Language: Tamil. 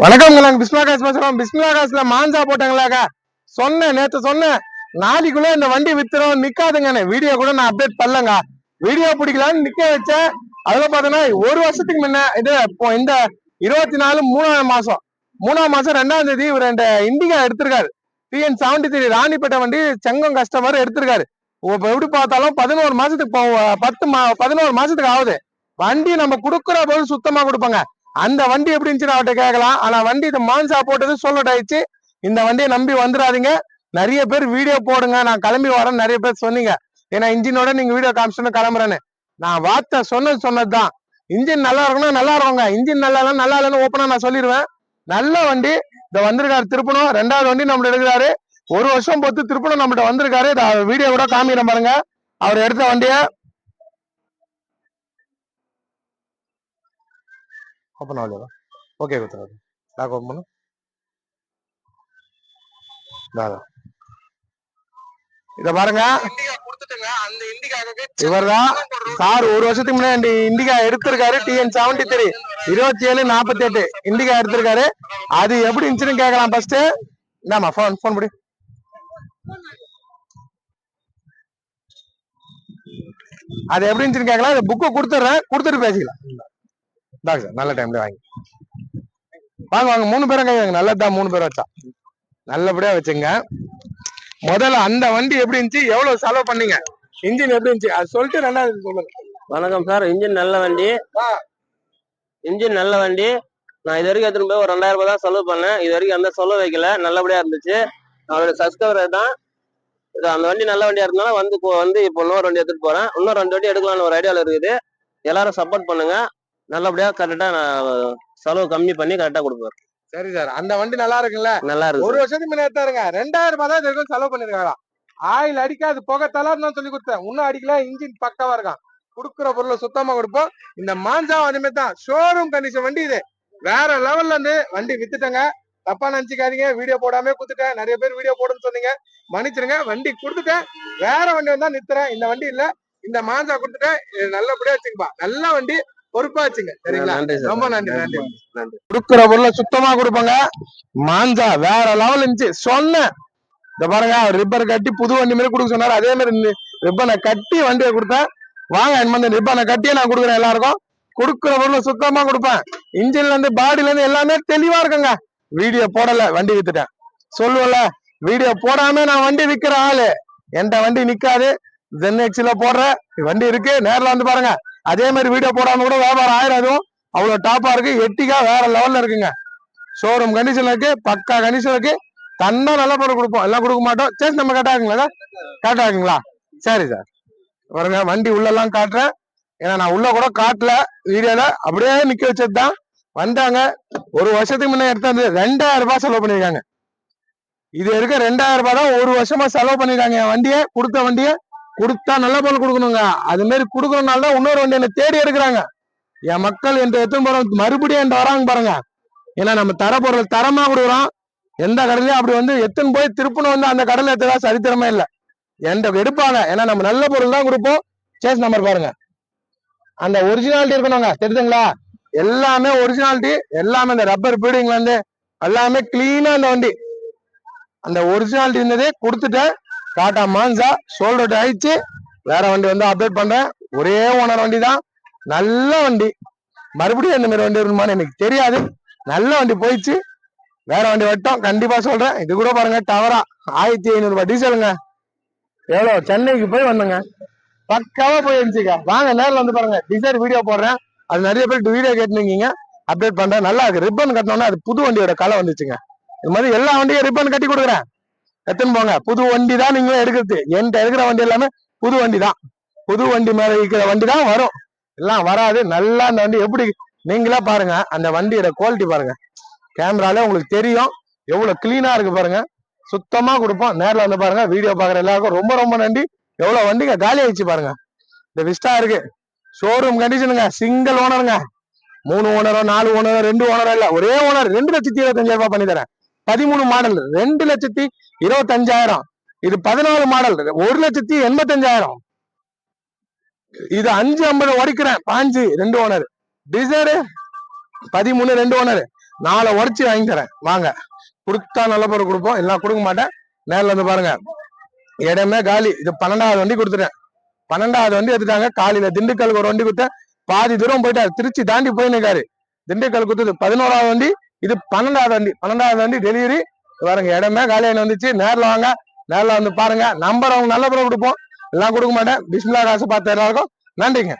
வணக்கம் நாங்க பிஸ்மிலா காசு பேசுறோம். பிஸ்மிலா காசுல மாஞ்சா போட்டாங்களாக்கா? சொன்னேன் நேத்து சொன்னேன். நாளைக்குள்ள இந்த வண்டி வித்துரும். நிக்காதுங்கண்ணே வீடியோ கூட நான் அப்டேட் பண்ணலங்க. வீடியோ பிடிக்கலான்னு நிக்க வச்சேன். அதுல பாத்தீங்கன்னா ஒரு வருஷத்துக்கு முன்ன இது இப்போ இந்த இருபத்தி நாலு மூணாம் மாசம். மூணாம் மாசம் ரெண்டாம் தேதி இவர் இந்த இண்டிகா எடுத்திருக்காரு. டிஎன் செவன்டி த்ரீ ராணிப்பேட்டை வண்டி செங்கம் கஸ்டமர் எடுத்திருக்காரு. இப்ப எப்படி பார்த்தாலும் பதினோரு மாசத்துக்கு இப்போ பத்து மா பதினோரு மாசத்துக்கு ஆகுது. வண்டி நம்ம கொடுக்குற போது சுத்தமா கொடுப்பாங்க. அந்த வண்டி எப்படி இருந்துச்சுன்னு அவர்கிட்ட கேட்கலாம். ஆனா வண்டி இது மான்சா போட்டது சொல்லட் ஆயிடுச்சு. இந்த வண்டியை நம்பி வந்துடாதீங்க நிறைய பேர் வீடியோ போடுங்க. நான் கிளம்பி வரேன் நிறைய பேர் சொன்னீங்க. ஏன்னா இன்ஜினோட நீங்க வீடியோ காமிச்சுன்னு கிளம்புறேன்னு. நான் வார்த்தை சொன்னது சொன்னதுதான். இன்ஜின் நல்லா இருக்கணும் நல்லா இருக்குங்க. இன்ஜின் நல்லா இல்லைன்னா நல்லா இல்லைன்னு ஓப்பனா நான் சொல்லிடுவேன். நல்ல வண்டி. இந்த வந்திருக்காரு திருப்பணம். ரெண்டாவது வண்டி நம்மள்ட்ட எடுக்கிறாரு. ஒரு வருஷம் பொறுத்து திருப்பணம் நம்மள்ட்ட வந்திருக்காரு. வீடியோ கூட காமிக்கிறேன் பாருங்க. அவர் எடுத்த வண்டியை ஓப்பன் ஆகலையா ஓகே கொடுத்துறாரு லாக் ஓப்பன் பண்ணு. இதான். இத பாருங்க. இவர்தான் சார் ஒரு வருஷத்துக்கு முன்னாடி இண்டிகா எடுத்திருக்காரு டிஎன் செவன்டி த்ரீ இருபத்தி ஏழு நாற்பத்தி எட்டு இண்டிகா எடுத்திருக்காரு. அது எப்படி இருந்துச்சுன்னு கேட்கலாம் ஃபர்ஸ்ட் இந்தாமா போன் போன் படி அது எப்படி இருந்துச்சுன்னு கேட்கலாம்? புக்கை கொடுத்துட்றேன். கொடுத்துட்டு பேசிக்கலாம். இந்தாங்க சார் நல்ல டைம்ல வாங்கி. வாங்க வாங்க மூணு பேரும் கை வாங்க. நல்லதுதான் மூணு பேரும் வச்சா. நல்லபடியா வச்சுங்க. முதல்ல அந்த வண்டி எப்படி இருந்துச்சு? எவ்வளவு செலவு பண்ணீங்க? இன்ஜின் எப்படி இருந்துச்சு? அது சொல்லிட்டு ரெண்டாவது சொல்லுங்க. வணக்கம் சார் இன்ஜின் நல்ல வண்டி. இன்ஜின் நல்ல வண்டி. நான் இது வரைக்கும் எடுத்துட்டு போய் ஒரு ரெண்டாயிரம் ரூபாய் தான் செலவு பண்ணேன். இது வரைக்கும் எந்த செலவு வைக்கல. நல்லபடியா இருந்துச்சு. அவரோட சப்ஸ்கிரைபர் தான் இது அந்த வண்டி நல்ல வண்டியா இருந்தாலும் வந்து இப்போ வந்து இப்போ இன்னொரு வண்டி எடுத்துட்டு போறேன். இன்னொரு ரெண்டு வண்டி எடுக்கலாம்னு ஒரு ஐடியால இருக்குது. எல்லாரும் சப்போர்ட் பண்ணுங்க. நல்லபடியா கரெக்டா நான் செலவு கம்மி பண்ணி கரெக்டா கொடுப்பேன் சரி சார் அந்த வண்டி நல்லா இருக்குல்ல? நல்லா ஒரு இருக்கு வருஷத்துக்கு முன்னாடி எடுத்தாருங்க ரெண்டாயிரம் ரூபாய் தான் இது வரைக்கும் செலவு பண்ணிருக்காங்க ஆயில் அடிக்காது புகை தலான்னு சொல்லி கொடுத்தேன். இன்னும் அடிக்கல இன்ஜின் பக்காவா இருக்கான். குடுக்குற பொருளை சுத்தமா கொடுப்போம். இந்த மாஞ்சா அதுமே தான். ஷோரூம் கண்டிஷன் வண்டி இது. வேற லெவல்ல இருந்து வண்டி வித்துட்டேங்க. தப்பா நினைச்சுக்காதீங்க. வீடியோ போடாம குத்துட்டேன் நிறைய பேர் வீடியோ போடுன்னு சொன்னீங்க. மன்னிச்சிருங்க. வண்டி கொடுத்துட்டேன். வேற வண்டி வந்தா நித்துறேன் இந்த வண்டி இல்ல. இந்த மாஞ்சா கொடுத்துட்டேன். நல்லபடியா வச்சுக்கப்பா. நல்ல வண்டி. பொறுப்பா வச்சுங்க சரிங்களா? நன்றி சார். ரொம்ப நன்றி நன்றி. கொடுக்குற பொருளை சுத்தமா கொடுப்பாங்க. மாஞ்சா வேற லெவல் இருந்துச்சு. சொன்னேன் இந்த பாருங்க ரிப்பர் கட்டி புது வண்டி மாதிரி கொடுக்க சொன்னாரு. அதே மாதிரி ரிப்பனை கட்டி வண்டியை கொடுத்தேன். வாங்க மாதிரி ரிப்பனை கட்டியே நான் கொடுக்குறேன் எல்லாருக்கும். கொடுக்குற பொருளை சுத்தமா கொடுப்பேன். இன்ஜின்ல இருந்து பாடியில இருந்து எல்லாமே தெளிவா இருக்குங்க. வீடியோ போடல வண்டி வித்துட்டேன். சொல்லுவல வீடியோ போடாம நான் வண்டி விக்கிற ஆளு. என்கிட்ட வண்டி நிக்காது. ஜென் எக்ஸ்ல போடுற வண்டி இருக்கு. நேர்ல வந்து பாருங்க. அதே மாதிரி வீடியோ போடாம கூட வியாபாரம் ஆயிரம் அதுவும் டாப்பாக இருக்குது இருக்கு. எட்டிக்கா வேற லெவல்ல இருக்குங்க. ஷோரூம் கண்டிஷன் இருக்கு பக்கா கண்டிஷன் இருக்கு தன்னா நல்ல பொருள் கொடுப்போம். எல்லாம் கொடுக்க மாட்டோம். சரி நம்ம கரெக்டாக இருக்குங்களா கரெக்டாக இருக்குங்களா சரி சார். பாருங்க வண்டி உள்ளெல்லாம் காட்டுறேன். ஏன்னா நான் உள்ள கூட காட்டல. வீடியோல அப்படியே நிக்க வச்சது தான் வந்தாங்க. ஒரு வருஷத்துக்கு முன்னே எடுத்தது ரெண்டாயிரம் ரூபாய் செலவு பண்ணிருக்காங்க இது இருக்க ரெண்டாயிரம் ரூபாய் தான் ஒரு வருஷமா செலவு பண்ணிருக்காங்க என் வண்டியை கொடுத்த வண்டியை. கொடுத்தா நல்ல பொருள் கொடுக்கணுங்க. அது மாதிரி கொடுக்கறனால தான் இன்னொரு வண்டி தேடி எடுக்கிறாங்க. என் மக்கள் என்ற எத்தனை போறோம் மறுபடியும் என்ற வராங்க பாருங்க. ஏன்னா நம்ம தர பொருள் தரமா கொடுக்குறோம். எந்த கடலையும் அப்படி வந்து எத்தனை போய் திருப்பணும் வந்து அந்த கடையில எத்ததா சரித்திரமே இல்லை. எந்த எடுப்பாங்க. ஏன்னா நம்ம நல்ல பொருள் தான் கொடுப்போம். சேஸ் நம்பர் பாருங்க. அந்த ஒரிஜினாலிட்டி இருக்கணுங்க. தெரியுதுங்களா? எல்லாமே ஒரிஜினாலிட்டி எல்லாமே இந்த ரப்பர் பீடிங்ல இருந்து எல்லாமே கிளீனா இந்த வண்டி. அந்த ஒரிஜினாலிட்டி இருந்ததே கொடுத்துட்டேன். டாடா மான்சா சோல்டர் ஆயிடுச்சு வேற வண்டி வந்து அப்டேட் பண்றேன். ஒரே ஓனர் வண்டி தான் நல்ல வண்டி. மறுபடியும் இந்த மாதிரி வண்டி வருமானு எனக்கு தெரியாது. நல்ல வண்டி போயிடுச்சு. வேற வண்டி வட்டம் கண்டிப்பா சொல்றேன். இது கூட பாருங்க டவரா ஆயிரத்தி ஐநூறு ரூபாய் டீசலுங்க எவ்வளோ? சென்னைக்கு போய் வந்தேங்க. பக்காவா போயிருந்துச்சுங்க. வாங்க நேரில் வந்து பாருங்க. டிசைர் வீடியோ போடுறேன். அது நிறைய பேர் வீடியோ கேட்டுருக்கீங்க. அப்டேட் பண்றேன். நல்லா இருக்கு. ரிப்பன் கட்டினோன்னா அது புது வண்டியோட கலை வந்துச்சுங்க. இது மாதிரி எல்லா வண்டியும் ரிப்பன் கட்டி கொடுக்குறேன். எத்தனை போங்க? புது வண்டி தான் நீங்க எடுக்கிறது. என்கிட்ட இருக்கிற வண்டி எல்லாமே புது வண்டி தான். புது வண்டி மேல இருக்கிற வண்டி தான் வரும். எல்லாம் வராது. நல்லா அந்த வண்டி எப்படி நீங்களே பாருங்க. அந்த வண்டியோட குவாலிட்டி பாருங்க. கேமரால உங்களுக்கு தெரியும். எவ்வளவு கிளீனா இருக்கு பாருங்க. சுத்தமா கொடுப்போம். நேரில் வந்து பாருங்க. வீடியோ பாக்குற எல்லாருக்கும் ரொம்ப ரொம்ப நன்றி. எவ்வளவு வண்டிங்க காலி ஆயிடுச்சு பாருங்க. இந்த விஸ்டா இருக்கு. ஷோரூம் கண்டிஷனுங்க சிங்கிள் ஓனருங்க மூணு ஓனரோ நாலு ஓனரோ ரெண்டு ஓனரோ இல்ல. ஒரே ஓனர் ரெண்டு லட்சத்தி இருபத்தஞ்சாயிரம் ரூபாய் பண்ணி தரேன் பதிமூணு மாடல் ரெண்டு லட்சத்தி இருபத்தஞ்சாயிரம். இது பதினாலு மாடல் ஒரு லட்சத்தி எண்பத்தஞ்சாயிரம். இது அஞ்சு ஐம்பது உடைக்கிறேன் பாஞ்சு ரெண்டு ஓனர் டிசைரு பதிமூணு ரெண்டு ஓனர் நாளை உடச்சி வாங்கி தரேன். வாங்க. கொடுத்தா நல்ல பொருள் கொடுப்போம். எல்லாம் கொடுக்க மாட்டேன். நேரில் வந்து பாருங்க. இடமே காலி. இது பன்னெண்டாவது வண்டி கொடுத்துட்டேன். பன்னெண்டாவது வண்டி எடுத்துட்டாங்க. காலையில திண்டுக்கலுக்கு ஒரு வண்டி கொடுத்தேன். பாதி தூரம் போயிட்டாரு. திருச்சி தாண்டி போய் திண்டுக்கல் கொடுத்தது பதினோராவது வண்டி. இது பன்னெண்டாவது வண்டி. பன்னெண்டாவது வண்டி டெலிவரி பாருங்க இடமே காலியான வந்துச்சு. நேரில் வாங்க. நேரில் வந்து பாருங்க. நம்பர் அவங்க நல்ல பிறகு கொடுப்போம். எல்லாம் கொடுக்க மாட்டேன். பிஸ்மிலா காசு பார்த்து எல்லாருக்கும் நன்றிங்க.